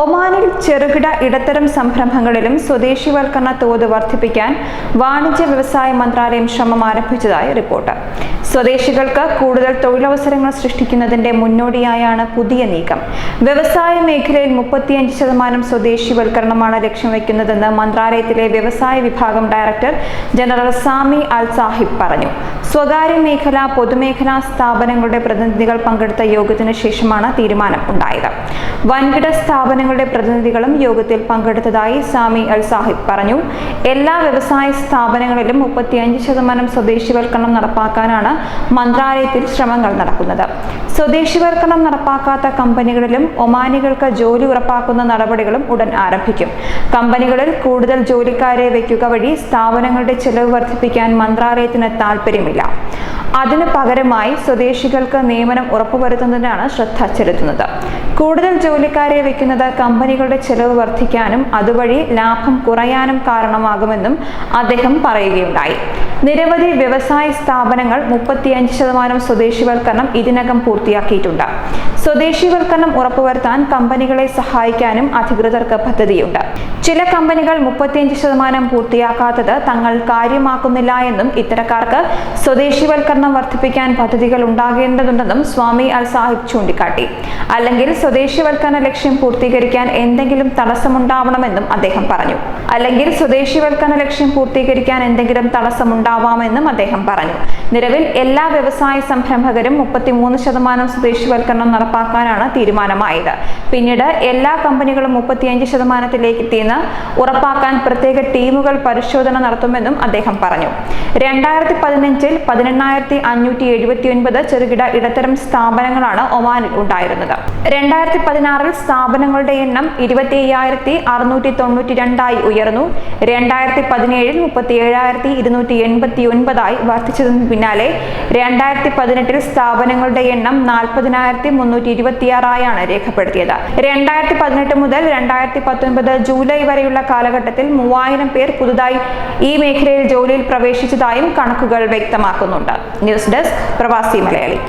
ഒമാനിൽ ചെറുകിട ഇടത്തരം സംരംഭങ്ങളിലും സ്വദേശിവൽക്കരണ തോത് വർദ്ധിപ്പിക്കാൻ വാണിജ്യ വ്യവസായ മന്ത്രാലയം ശ്രമം ആരംഭിച്ചതായി റിപ്പോർട്ട്. സ്വദേശികൾക്ക് കൂടുതൽ തൊഴിലവസരങ്ങൾ സൃഷ്ടിക്കുന്നതിന്റെ മുന്നോടിയായാണ് പുതിയ നീക്കം. വ്യവസായ മേഖലയിൽ മുപ്പത്തിയഞ്ച് ശതമാനം സ്വദേശിവൽക്കരണമാണ് ലക്ഷ്യം വയ്ക്കുന്നതെന്ന് മന്ത്രാലയത്തിലെ വ്യവസായ വിഭാഗം director general Sami al Sahib പറഞ്ഞു. സ്വകാര്യ മേഖല പൊതുമേഖലാ സ്ഥാപനങ്ങളുടെ പ്രതിനിധികൾ പങ്കെടുത്ത യോഗത്തിന് ശേഷമാണ് തീരുമാനം ഉണ്ടായത്. വൻകിട സ്ഥാപനങ്ങളുടെ പ്രതിനിധികളും യോഗത്തിൽ പങ്കെടുത്തതായി സാമി അൽ സാഹിബ് പറഞ്ഞു. എല്ലാ വ്യവസായ സ്ഥാപനങ്ങളിലും മുപ്പത്തിയഞ്ച് ശതമാനം സ്വദേശിവൽക്കരണം നടപ്പാക്കാനാണ് മന്ത്രാലയത്തിൽ ശ്രമങ്ങൾ നടക്കുന്നത്. സ്വദേശിവൽക്കരണം നടപ്പാക്കാത്ത കമ്പനികളിലും ഒമാനികൾക്ക് ജോലി ഉറപ്പാക്കുന്ന നടപടികളും ഉടൻ ആരംഭിക്കും. കമ്പനികളിൽ കൂടുതൽ ജോലിക്കാരെ വയ്ക്കുക വഴി സ്ഥാപനങ്ങളുടെ ചെലവ് വർദ്ധിപ്പിക്കാൻ മന്ത്രാലയത്തിന് താൽപ്പര്യമില്ല. അതിനു പകരമായി സ്വദേശികൾക്ക് നിയമനം ഉറപ്പുവരുത്തുന്നതിനാണ് ശ്രദ്ധ ചെലുത്തുന്നത്. കൂടുതൽ ജോലിക്കാരെ വയ്ക്കുന്നത് കമ്പനികളുടെ ചെലവ് വർദ്ധിക്കാനും അതുവഴി ലാഭം കുറയാനും കാരണമാകുമെന്നും അദ്ദേഹം പറയുകയുണ്ടായി. നിരവധി വ്യവസായ സ്ഥാപനങ്ങൾ മുപ്പത്തിയഞ്ച് ശതമാനം സ്വദേശിവൽക്കരണം ഇതിനകം പൂർത്തിയാക്കിയിട്ടുണ്ട്. സ്വദേശിവൽക്കരണം ഉറപ്പുവരുത്താൻ കമ്പനികളെ സഹായിക്കാനും അധികൃതർക്ക് പദ്ധതിയുണ്ട്. ചില കമ്പനികൾ മുപ്പത്തിയഞ്ച് ശതമാനം പൂർത്തിയാക്കാത്തത് തങ്ങൾ കാര്യമാക്കുന്നില്ല എന്നും ഇത്തരക്കാർക്ക് സ്വദേശിവൽക്കരണം വർദ്ധിപ്പിക്കാൻ പദ്ധതികൾ ഉണ്ടാകേണ്ടതുണ്ടെന്നും സ്വാമി അൽ സാഹിബ് ചൂണ്ടിക്കാട്ടി. അല്ലെങ്കിൽ സ്വദേശിവൽക്കരണ ലക്ഷ്യം പൂർത്തീകരിക്കാൻ എന്തെങ്കിലും തടസ്സമുണ്ടാവണമെന്നും അദ്ദേഹം പറഞ്ഞു. അല്ലെങ്കിൽ സ്വദേശിവൽക്കരണ ലക്ഷ്യം പൂർത്തീകരിക്കാൻ എന്തെങ്കിലും തടസ്സമുണ്ടാവാമെന്നും അദ്ദേഹം പറഞ്ഞു. നിലവിൽ എല്ലാ വ്യവസായ സംരംഭകരും മുപ്പത്തിമൂന്ന് ശതമാനം സ്വദേശിവൽക്കരണം നടപ്പാക്കാനാണ് തീരുമാനമായത്. പിന്നീട് എല്ലാ കമ്പനികളും മുപ്പത്തിയഞ്ച് ശതമാനത്തിലേക്ക് എത്തിയെന്ന് ഉറപ്പാക്കാൻ പ്രത്യേക ടീമുകൾ പരിശോധന നടത്തുമെന്നും അദ്ദേഹം പറഞ്ഞു. രണ്ടായിരത്തി പതിനഞ്ചിൽ പതിനെണ്ണായിരത്തി അഞ്ഞൂറ്റി എഴുപത്തി ഒൻപത് ചെറുകിട ഇടത്തരം സ്ഥാപനങ്ങളാണ് ഒമാനിൽ ഉണ്ടായിരുന്നത്. രണ്ടായിരത്തി പതിനാറിൽ സ്ഥാപനങ്ങളുടെ എണ്ണം ഇരുപത്തി അയ്യായിരത്തി അറുന്നൂറ്റി തൊണ്ണൂറ്റി രണ്ടായി ഉയർന്നു. രണ്ടായിരത്തി പതിനേഴിൽ മുപ്പത്തി ഏഴായിരത്തി ഇരുന്നൂറ്റി എൺപത്തി ഒൻപതായി വർദ്ധിച്ചതിന് പിന്നാലെ. രണ്ടായിരത്തി പതിനെട്ടിൽ സ്ഥാപനങ്ങളുടെ എണ്ണം നാൽപ്പതിനായിരത്തി മുന്നൂറ്റി ഇരുപത്തിയാറായാണ് രേഖപ്പെടുത്തിയത്. രണ്ടായിരത്തി പതിനെട്ട് മുതൽ രണ്ടായിരത്തി പത്തൊൻപത് ജൂലൈ വരെയുള്ള കാലഘട്ടത്തിൽ മൂവായിരം പേർ പുതുതായി ഈ മേഖലയിൽ ജോലിയിൽ പ്രവേശിച്ചതായും കണക്കുകൾ വ്യക്തമാക്കുന്നുണ്ട്. ന്യൂസ് ഡെസ്ക് പ്രവാസി മലയാളി.